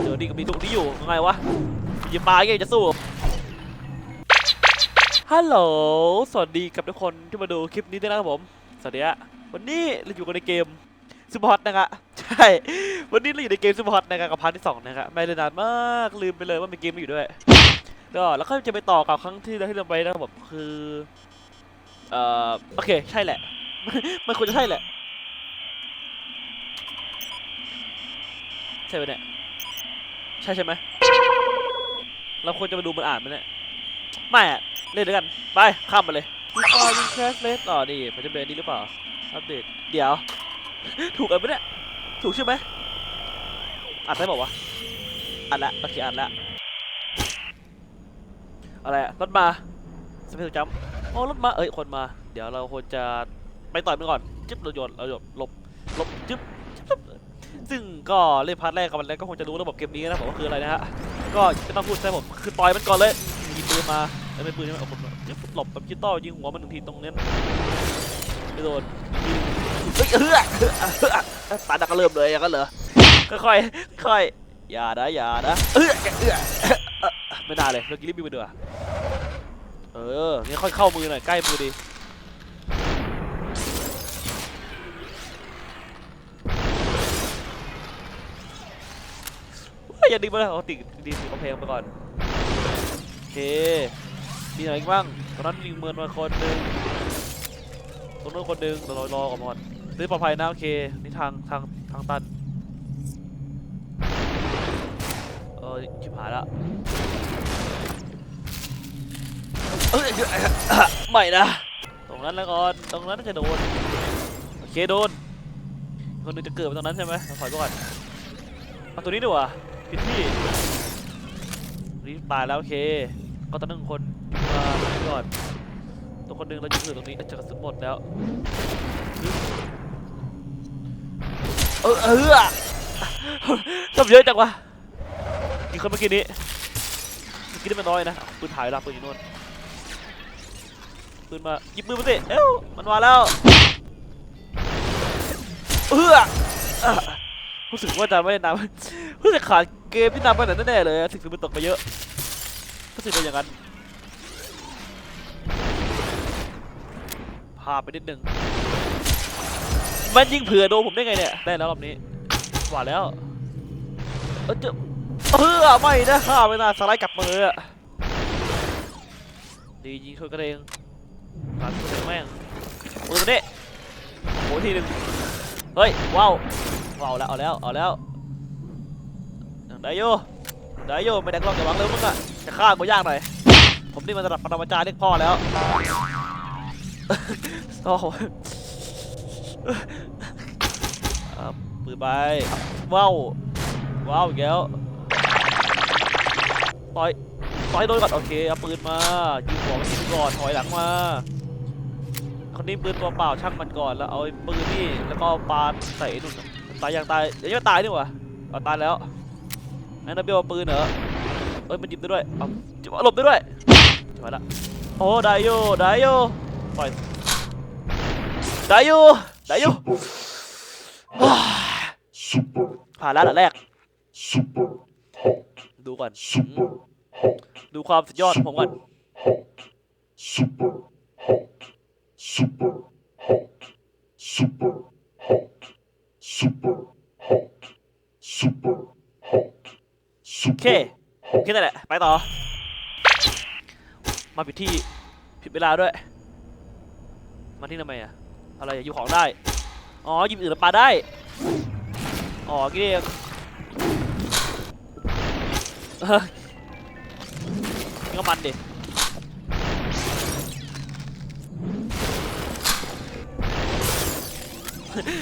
เดี๋ยวนี่ก็มีลูกนี้อยู่ยังไงวะยิงปลายังจะสู้ฮัลโหลสวัสดีกับทุกคนที่มาดูคลิปนี้ด้วยนะครับผม สวัสดีฮะวันนี้เราอยู่กันในเกมซูเปอร์ฮอตนะครับใช่วันนี้เราอยู่ในเกมซูเปอร์ฮอตนะครับกับพาร์ทที่สองนะครับไม่เลยนานมากลืมไปเลยว่ามีเกมมาอยู่ด้วยก็แล้วก็จะไปต่อกับครั้งที่เราที่เราไปนะครับผมคือเอ่อโอเคใช่แหละมันควรจะใช่แหละใช่ไหมเนี่ย ใช่ใช่ไหมเราควรจะมาดูมันอ่านไหมเนี่ยไม่อะเล่นด้วยกันไปข้ามมาเลยวิฟายิงแคสเลสต่อนี่มันจะเป็นนี่หรือเปล่าอัปเดตเดี๋ยว ถูกกันไหมเนี่ยถูกใช่ไหมอ่านได้บอกว่าวะอ่านละโอเคอ่านละอะไรอะรถมาสเปซจัมอ๋อรถมาเอ้ยคนมา เดี๋ยวเราควรจะไปต่อยมันก่อน จึ๊บเราโยนเราโยนหลบหลบจึ๊บจึ๊บจึ๊บ ซึ่งก็เล่นพาร์ทแรกกับมันแล้วก็คงจะรู้ระบบเกมนี้นะผมว่าคืออะไรนะฮะก็ไม่ต้องพูดใช่ผมคือต่อยมันก่อนเลยยิงปืนมาเอ้ยไม่ปืนใช่ไหมเอาคนมาจึ๊บหลบแบบดิจิตอยิงหัวมันหนึ่งทีตรงนั้นไม่โดนยิงเฮ้ยเฮ้ยตาดักก็เริ่มเลยอย่างนั้นเหรอค่อยๆค่อยๆอย่านะอย่านะเอ้ยเอ้อไม่น่าเลยเรากินรีบไปดูอะเอองั้นค่อยเข้ามือหน่อยใกล้มือดี อย่าดึงมาเลยเอาติดดีสิกำแพงไปก่อนโอเคมีอะไรอีกบ้างตอนนั้นยิงเมินมาคนหนึ่งตรงนู้นคนหนึ่งเรารอก่อนก่อนนี่ปลอดภัยนะโอเคนี่ทางทางทางตันเออชิบหายละเอ้ยไม่นะตรงนั้นแล้วก่อนตรงนั้นจะโดนโอเคโดนคนนึงจะเกิดไปตรงนั้นใช่ไหมเราถอยไปก่อนเอาตัวนี้ดีกว่า ผิดที่นี่ตายแล้วโอเค ก็ต้องหนึ่งคนมาก่อนตัวคนหนึ่งเราจะเกิดตรงนี้จะกระสุนหมดแล้วเออเออทำเยอะจังวะกี่คนเมื่อกี้นี้เมื่อกี้นี่มันน้อยนะปืนถ่ายละปืนอยู่โน่นปืนมาหยิบมือมาสิเอ้วมันมาแล้วเอออะรู้สึกว่าจะไม่นำรู้สึกขาด เกมที่นำไปไหนแน่ๆเลยถึงมันตกไปเยอะรู้สึกเป็นอย่างนั้นพาไปนิดนึงมันยิงเผื่อโดนผมได้ไงเนี่ยได้แล้วรอบนี้หวานแล้วเออเจอเออไม่นะข้าไม่น่าสไลด์กลับมืออะดียิงช่วยกันเองตัดตัวแม่งปืนมาดิโอ้ทีหนึ่งเฮ้ยว้าวว้าวแล้วเอาแล้วเอาแล้ว ได้โยได้โยไม่ได้กล้องอย่าหวังเลยมึงอะจะฆ่ากูยากหน่อย ผมนี่มันระดับปรมาจารย์เรียกพ่อแล้วโอ้โหเอาปืนไปว้าวว้าวอีกแล้วต่อยต่อยโดนก่อนโอเคเอาปืนมายิงหัวมันทิ้งก่อนถอยหลังมาคนนี้ปืนตัวเปล่าช่างมันก่อนแล้วเอาปืนนี่แล้วก็ปาใส่ไอ้นุ่นตายยังตายเดี๋ยวจะตายนี่หว่าตายแล้ว นั่นนะเบลเอาปืนเหรอเอ้ยมันหยิบได้ด้วยเอาจิบหลบได้ด้วยจิบละโอ้ได้โยได้โยปล่อยได้โยได้โย Super, ผ่านแล้วอันแรกดูก่อนดูความสุดยอดผมก่อน hot, super hot, super hot, super hot, super hot, super hot, โอเค super แค่นั้นแหละ ไปต่อ มาผิดที่ผิดเวลาด้วย มาที่ทำไมอะอะไรอะหยิบของได้ อ๋อหยิบอื่นแล้วปาได้ อ๋อกี่เองเออนี่ก็มันดิ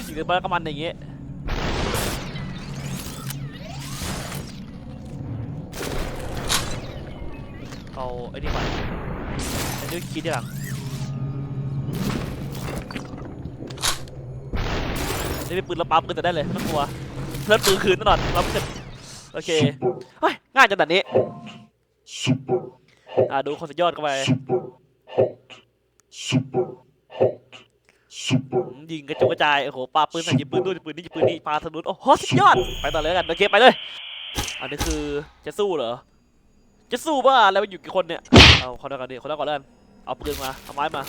หยิบอื่นไปแล้วก็มันอย่างเงี้ย เอาไอ้นี่มาไอ้นี่คิดทีหลังนี่เป็นปืนระปั๊มปืนแต่ได้เลยไม่ต้องกลัวเพื่อนปืนคืนแน่นอนรับเสร็จโอเคเฮ้ยง่ายจังแบบนี้ super อ่าดูคนสุดยอดกันไป super hot, super hot, super อืมยิงกระจุกกระจายโอ้โหปาปืนใส่ยิงปืนด้วยยิงปืนนี่ยิงปืนนี่ปาทะลุโอ้โหสุดยอดไปต่อเลยแล้วกันโอเคไปเลยออันนี้คือจะสู้เหรอ จะสู้บ้าอะไรมันอยู่กี่คนเนี่ย เอาคนละก่อนดิคนละก่อนแล้วกันเอาปืนมา เอาไม้มา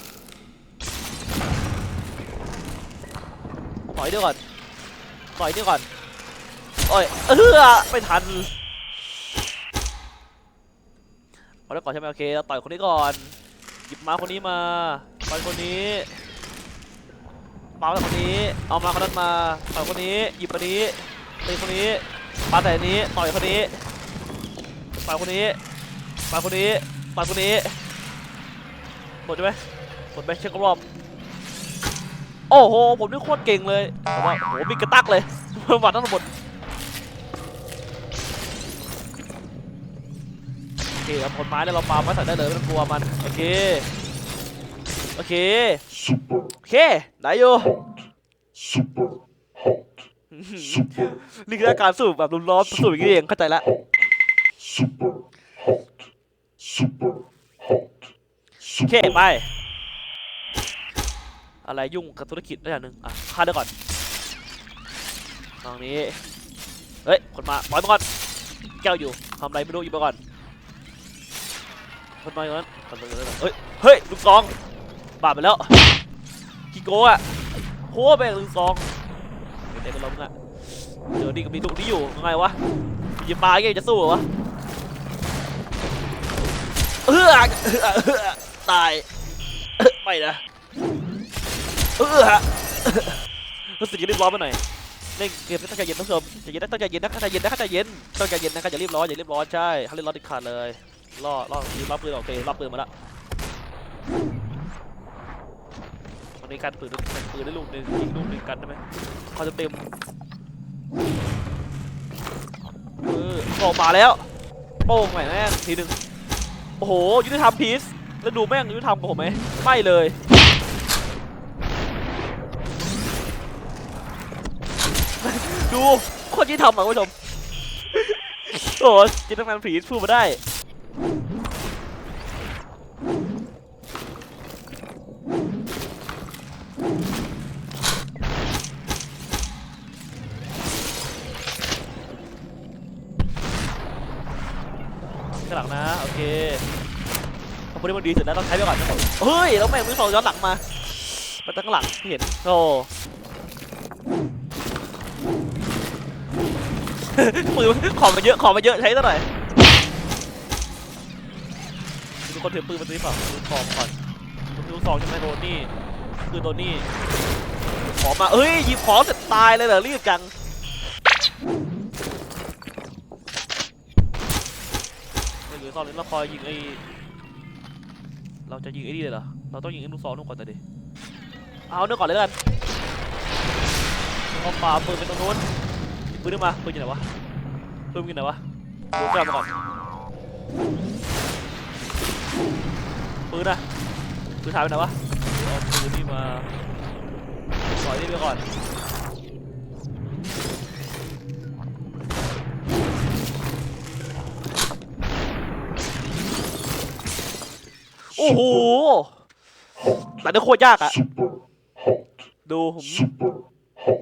ต่อยเดียวก่อนต่อยเดียวก่อนโอ้ยเออไม่ทันเอาแล้วก่อนใช่ไหมโอเคเราต่อยคนนี้ก่อน หยิบมาคนนี้มาต่อยคนนี้มาต่คนนี้ เอามาคนนั้นมาต่อยคนนี้ หยิบคนนี้ตีคนนี้ปาแต่อันนี้ ต่อยคนนี้ต่อยคนนี้ ต่อยคนนี้ต่อยคนนี้หมดใช่ไหมหมดไหมเช็ครอบโอ้โหผมนี่โคตรเก่งเลยแต่ว่าโอ้โหมีกระตักเลยหวัดทั้งหมดโอเคเอาผลไม้แล้วเราปาไม้ใส่ได้เลยไม่ต้องกลัวมันโอเคโอเค super โอเคได้อยู่ hot, super hot, super นี่คืออาการสูบแบบรุนร้อนสูบอย่างนี้เองเข้าใจละ hot, super hot, super hot, โอเค super ไป อะไรยุ่งกับธุรกิจได้อย่างหนึ่งอะฆ่าได้ก่อนตรงนี้ เฮ้ย คนมาปล่อยมาก่อน แก้วอยู่ทำอะไรไม่รู้อยู่ไปก่อน คนมาอย่างนั้นคนมาอย่างนั้นเฮ้ย เฮ้ยลูกซอง บาดไปแล้วกิโกะอะโคตรแม่งลูกซองเด็กๆก็ล้มอะเดี๋ยวนี่ก็มีลูกนี้อยู่ยังไงวะมันจะปาไงจะสู้เหรอวะ เออตายไม่นะเออฮะรู้สึกจะรีบร้อนไปหน่อยเล่นเกมต้องใจเย็นท่านผู้ชมใจเย็นนะต้องใจเย็นนะใจเย็นนะใจเย็นต้องใจเย็นนะครับอย่ารีบร้อนอย่ารีบร้อนใช่ถ้ารีบร้อนติดขาดเลยล่อล่อยืนรับปืนโอเครับปืนมาละวันนี้การปืนกันปืนได้ลูกหนึ่งยิงลูกหนึ่งกันได้ไหมเขาจะเต็มเออออกมาแล้วโป้งใหม่แม่ทีหนึ่ง อ้โหยุติธรรมพีซแล้วดูแม่งยุติธรรมกับผมไหมไม่เลยดูคนที่ทำอะคุณผู้ชมโอ้โหจิตนัการผีพูดมาได้ ข้างหลังนะ โอเคพอพอดีมันดีเสร็จแล้วต้องใช้ไปก่อนนะผมเฮ้ย แล้วแม่งมือสองย้อนหลังมามาตั้งหลังเห็นโอ้ปืนขอมาเยอะขอมาเยอะใช้ซะหน่อยมีคนถือปืนมาซื้อเปล่าซื้อของก่อนดูสองใช่ไหมโดนี่คือโดนี่ขอมาเอ้ยหยิบของเสร็จตายเลยเหรอรีบจังไม่เหลือ ซองนี้เราคอยยิงไอ้เราจะยิงไอ้นี่เลยเหรอ เราต้องยิงไอ้ลูกซองนู่นก่อนแต่ดิ เอาเนื้อก่อนเลยกันเอาปาปืนไปตรงนู้นปืนขึ้นมาปืนอยู่ไหนวะปืนมันอยู่ไหนวะดูกลับมาก่อนปืนอะปืนหายไปไหนวะเอาปืนนี่มาปล่อยนี่ไปก่อน อ้โหแต่นี่โคตรยากอะดูผม super hot,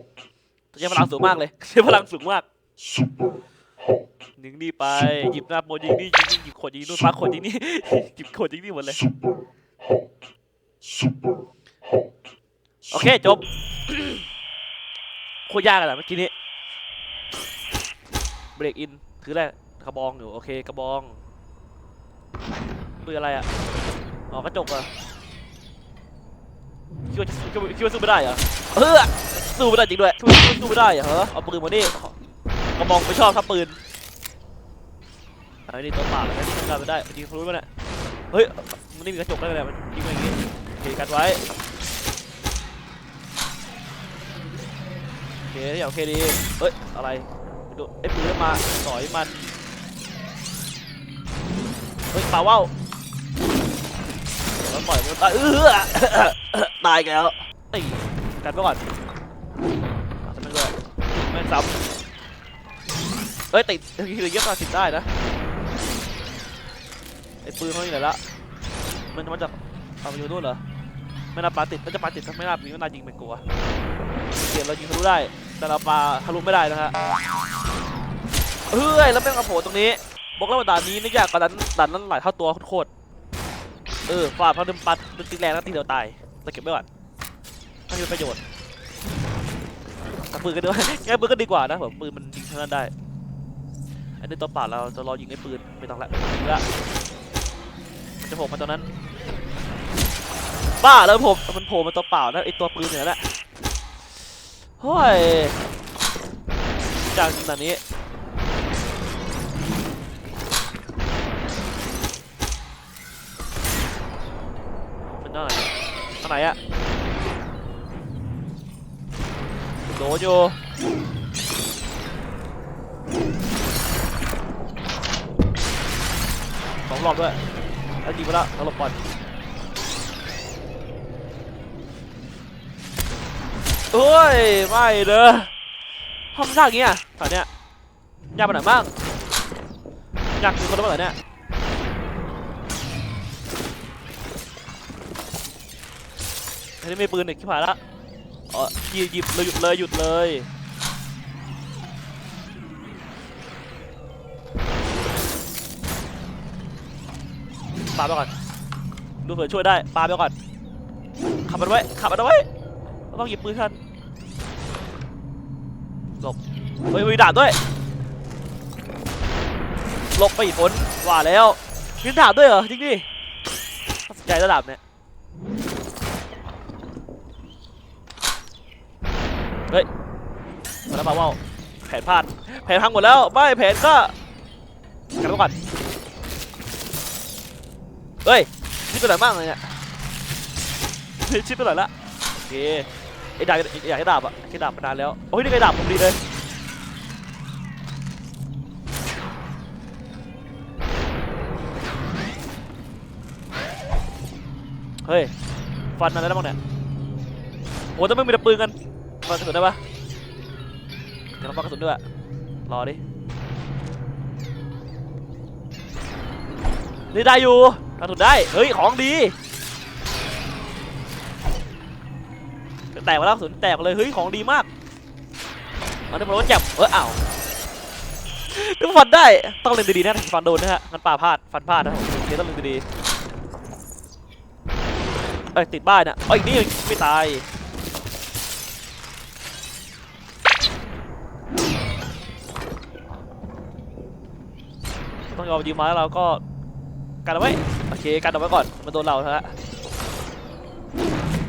ใช้พลังสูงมากเลยใช้พลังสูงมาก super hot, ยิงนี่ไปหยิบหน้าโมยิงนี่ยิงนี่หยิบขวดยิงนู่นปาขวดยิงนี่หยิบขวดยิงนี่หมดเลยโอเคจบโคตรยากอะเมื่อกี้นี้เบรกอินคืออะไรกระบองอยู่โอเคกระบองปืนอะไรอะ อ๋อกระจกอะคิดว่าจะคิดว่าคิดว่าสู้ไม่ได้เหรอเออสู้ไม่ได้จริงด้วยคิดว่าสู้ไม่ได้เหรอเหรอเอาปืนมาดิกระบองไม่ชอบถ้าปืนอันนี้ตัวป่าแล้วที่ทำการไม่ได้ยิงทะลุมเนี่ยเฮ้ยมันไม่มีกระจกได้เลยมันยิงมาอย่างงี้เคกันไว้โอเคโอเคดีเฮ้ยอะไรไปดูไอ้ปืนมาสอยมันเฮ้ยป่าว่าว ปล่อยมันตายเออตายแล้วตีกันไปก่อนเอาทำไมด้วยแม่ซ้ำเฮ้ยติดคือเยอะกว่าติดได้นะไอ้ปืนเขาอยู่ไหนละมันมันจะเอาไปอยู่นู่นเหรอไม่น่าปาติดถ้าจะปาติดถ้าไม่น่ามีไม่น่ายิงเป็นกลัวเกมเรายิงทะลุได้ แต่เราปาทะลุไม่ได้นะฮะเฮ้ยแล้วแม่งมาโผล่ตรงนี้บอกแล้วว่าด่านนี้นี่ยากกว่าด่านด่านนั้นหลายเท่าตัวโคตร เออฟาดเพราะดึมปัดดึงตีแรงแล้วตีเดียวตายแต่เก็บไว้ก่อนไม่มีประโยชน์แต่ปืนก็ดีง่ายปืนก็ดีกว่านะผมปืนมันยิงเท่านั้นได้ อันนี้ตัวป่าเราจะรอยิงไอ้ปืนไม่ต้องละยิงละมันจะโผล่มาตอนนั้น บ้าแล้วผมมันโผล่มาตัวเปล่านะไอ้ตัวปืนเนี่ยแหละเฮ้ยจากจริงแบบนี้ อันไหนอะโดนอยู่สองรอบด้วยแล้วยิงไปล้วแล้วหลบบอลเอ้ย ไม่เด้อทำยากอย่างเงี้ยตอนเนี้ยยากไปไหนบ้างยากคือคนละแบบเนี่ย อันนี้ไม่ปืนอีกที่ผ่านละอ๋อหยิบหยิบเลยหยุดเลยหยุดเลยปาไปก่อนดูเผื่อช่วยได้ปาไปก่อนขับมันไว้ขับมันเอาไว้ต้องหยิบปืนทันหลบเฮ้ยมีดาบด้วยหลบไปอีกคนว่าแล้วมีดาบด้วยเหรอจริงดิน่าสนใจระดับเนี่ย เฮ้ย มาแล้วเปาว่าแผนพลาดแผนพังหมดแล้วไม่แผนก็กันก่อนเฮ้ยชิปไปหนบ้างเลยเนี่ยชิปไปไหนละโอเคไอ้ดาบอยากให้ดาบอะแค่ดาบมานานแล้วโอ้ยนี่ไงดาบผมดีเลยเฮ้ยฟันอะไรได้บ้างเนี่ยโอ้แต่ไม่มีแต่ปืนกันฟันกระสุนได้ปะ เดี๋ยวเราฟันกระสุนด้วย รอดิ นี่ได้อยู่กระสุนได้ เฮ้ย ของดี แตกมาแล้วกระสุนแตกมาเลย เฮ้ย ของดีมาก มันได้โปรจับเอออ้าวนึกฟันได้ ต้องเล่นดีๆนะฟันโดนนะฮะงั้นป่าพลาด ฟันพลาดนะผมโอเคต้องเล่นดีๆเอ้ยติดบ้านนะเอ้ยนี่ไม่ตาย ต้องยอมยืมมาแล้วเราก็กันเอาไว้โอเคกันเอาไว้ก่อนมันโดนเราฮะ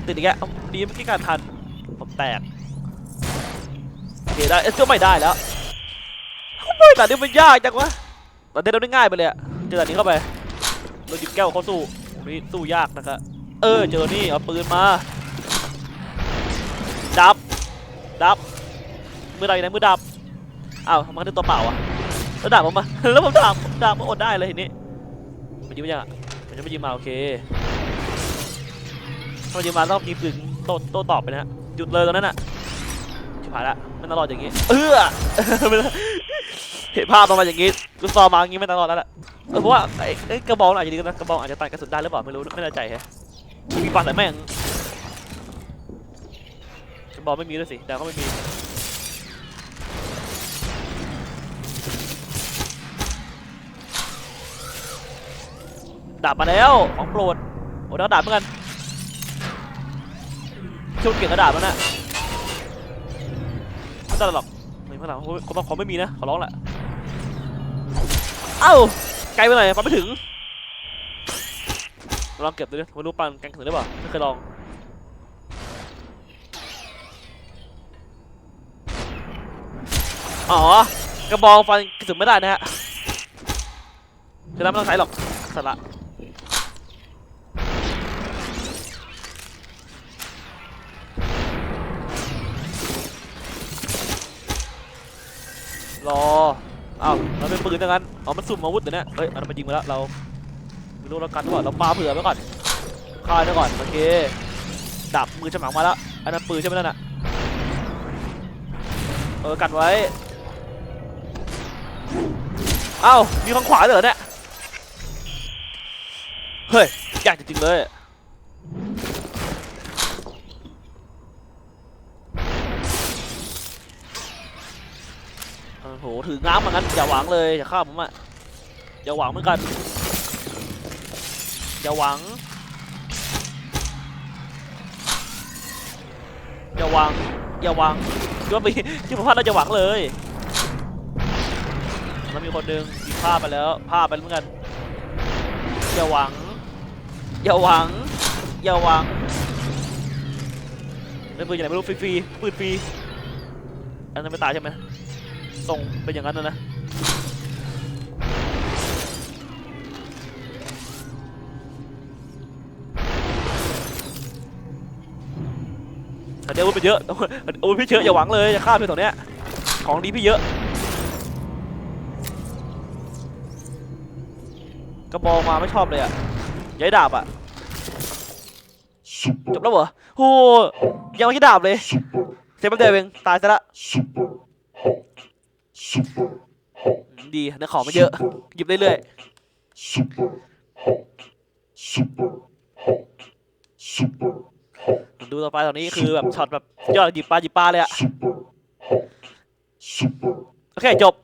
ติดอีกแล้วดีเมื่อกี้การทันผมแตกโอเคได้เอ้ยก็ไม่ได้แล้วไม่แต่นี้มันยากจังวะแต่เดนเราได้ง่ายไปเลยอะเจอแต่นี้เข้าไปเราหยิบแก้วเขาสู้ตรงนี้สู้ยากนะครับเออเจอนี่เอาปืนมาดับดับมือดับอยู่ไหนมือดับอ้าวมันถึงตัวเปล่าอะ แล้วดับผมมา แล้วผมดับผมดับผมอดได้เลยทีนี้มันยิงไม่ยังอะมันจะไม่ยิงมาโอเคถ้ามันยิงมาต้องยิงปืนโต้โต้ตอบไปนะฮะหยุดเลยตอนนั้นอะชิบหายละไม่ตลอดอย่างงี้ เออเห็นภาพประมาอย่างงี้กูซอมมาอย่างงี้ไม่ตลอดแล้วแหละเพราะว่าไอ้กระบอกอาจจะดีนะกระบอกอาจจะตัดกระสุนได้หรือเปล่าไม่รู้ไม่แน่ใจแฮะมีปันแต่แม่งกระบอกไม่มีด้วยสิแต่ก็ไม่มี ดาบมาแล้วของโปรดโอ้ดาบดาบเหมือนกันชุดเก่งกระดาษมันนะไม่ต้หรอกไม่ไม่หลังคนบางคนไม่มีนะขอร้องแหละเอ้าไกลไปหน่อยปันไม่ถึงลองเก็บดูดิไม่รู้ปันกันถึงได้เปล่าไม่เคยลองอ๋อกระบองฟันกระสุนไม่ได้นะฮะคือนั้นไม่ต้องใช้หรอกสาระ รออ้าวเราเป็นปืนดังนั้นอ๋อมันสุ่มอาวุธเดี๋ยวนี้เฮ้ยอันนั้นมันยิงมาแล้วเราไม่รู้เรากันหรือเปล่าเราปาเผื่อไว้ก่อนฆ่าไว้ก่อนโอเคดับมือฉมังมาแล้วอันนั้นปืนใช่ไหมนั่นน่ะเออกันไว้เอ้ามีข้างขวาเหรอเนี่ยเฮ้ยอยากจริงๆเลย โหถือง้ามเหมือนกันอย่าหวังเลยอย่าฆ่าผมอะอย่าหวังเหมือนกันอย่าหวังอย่าหวังอย่าหวังคิดว่ามีที่ผมพลาดเราจะหวังเลยแล้วมีคนหนึ่งยิงพลาดไปแล้วพลาดไปเหมือนกันอย่าหวังอย่าหวังอย่าหวังเล่นปืนอย่างไรไม่รู้ฟรีๆปืนฟรีอันนั้นไม่ตายใช่ไหม ส่งเป็นอย่างนั้นนะนะแต่เดี๋ยวอาวุธไปเยอะอาวุธพี่เยอะอย่าหวังเลยอย่าฆ่าเพื่อนตรงเนี้ยของดีพี่เยอะกระบอกมาไม่ชอบเลยอะย้ายดาบอะ super จบแล้วเหรอโอ้ยังไม่ใช่ดาบเลย super เซฟแป๊บเดียวเองตายซะละ ดีเนื้อของมันเยอะ หยิบเรื่อย super hot super hot super ๆดูต่อไปตอนนี้คือแบบช็อตแบบยอดหยิบปลาหยิบปลาเลยอะ super hot super โอเคจบ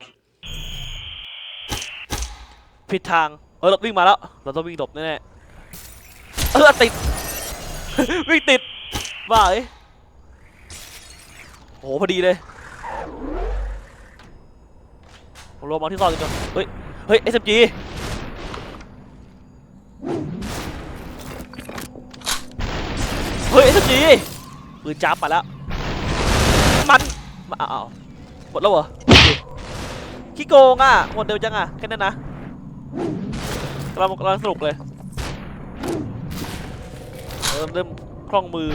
ผิดทางเออรถวิ่งมาแล้ว เราต้องวิ่งหลบแน่ๆเออติด วิ่งติดบ้าเอ้ยโอ้โหพอดีเลย ผมรวมเอาที่ซ่อนกว่าเฮ้ย เฮ้ย SMG เฮ้ย SMG ปืนจับมาแล้ว มันมาอ้าวหมดแล้วเหรอขี้โกงอะหมดเร็วจังอะ แค่นั้นนะกำลังกำลังสนุกเลยเริ่มเริ่มคล่องมือ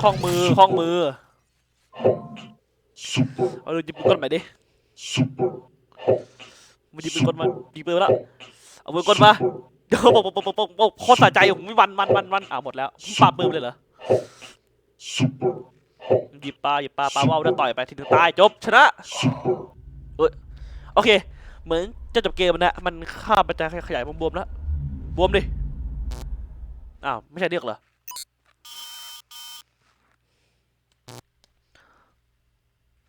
คล่องมือ คล่องมือ เอาดูยิงปืนกลใหม่ดิ super มันยิงปืนกลมายิงปืนมาแล้วเอาปืนกลมาเดี๋ยวปกปกปกปกปกปกโคตรสะใจผมไม่วันวันวันวันอ่าหมดแล้วผมปาปืนเลยเหรอ super hot หยิบปลาหยิบปลาปลาว่าวแล้วต่อยไปทีนึงตายจบชนะ super โอเค เหมือนจะจบเกมนะมันข้ามไปจะขยายบวมๆแล้วบวมดิอ้าวไม่ใช่เรียกเหรอ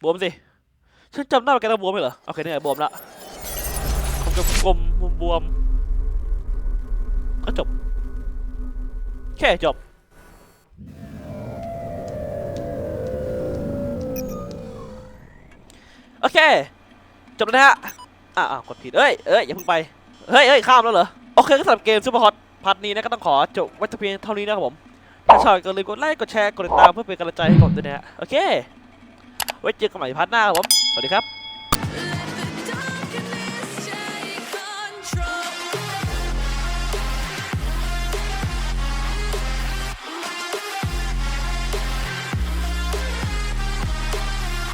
บวมสิ ฉันจำได้ว่าแกต้องบวมไหมเหรอ โอเคนี่ไงบวมละผมจะกลมบวม ก็จบ แค่จบ โอเค จบแล้วนะฮะอ่าอ่ากดผิดเอ้ย เอ้ย อย่าเพิ่งไป เฮ้ยเฮ้ยข้ามแล้วเหรอ โอเค ก็สำหรับเกมซูเปอร์ฮอตพาร์ทนี้นะก็ต้องขอจบไว้เพียงเท่านี้นะครับผม ถ้าชอบก็ลืมกดไลค์ กดแชร์ กดติดตามเพื่อเป็นกำลังใจให้ผมด้วยนะฮะ โอเค ไว้เจอกันใหม่พาร์ทหน้าครับผม สวัสดีครับ